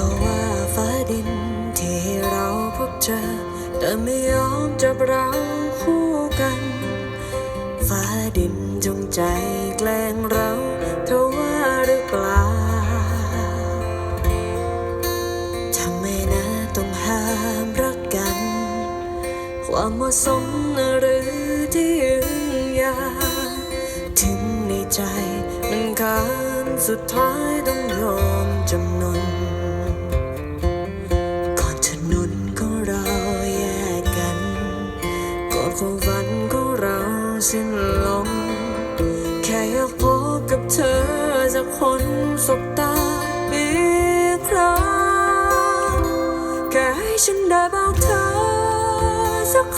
ต่อว่าฟ้าดินที่เราพบเจอ แต่ไม่ยอมจับเราคู่กัน ฟ้าดินจงใจแกล้งเราเท่าว่าหรือเปล่าทำไมนะต้องห้ามรักกัน ความเหมาะสมหรือที่ยืนยาถึงในใจมันขาดสุดท้ายต้องยอมจำนน ความฝันของเราสิ้นลง แค่อยากพบกับเธอสักคนสบตาอีกครั้งแค่ให้ฉันได้บอกเธอสักค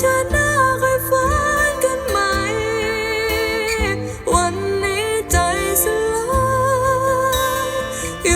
ชาติน้าค่อยฝันกันใหมวันนี้ใจสลาย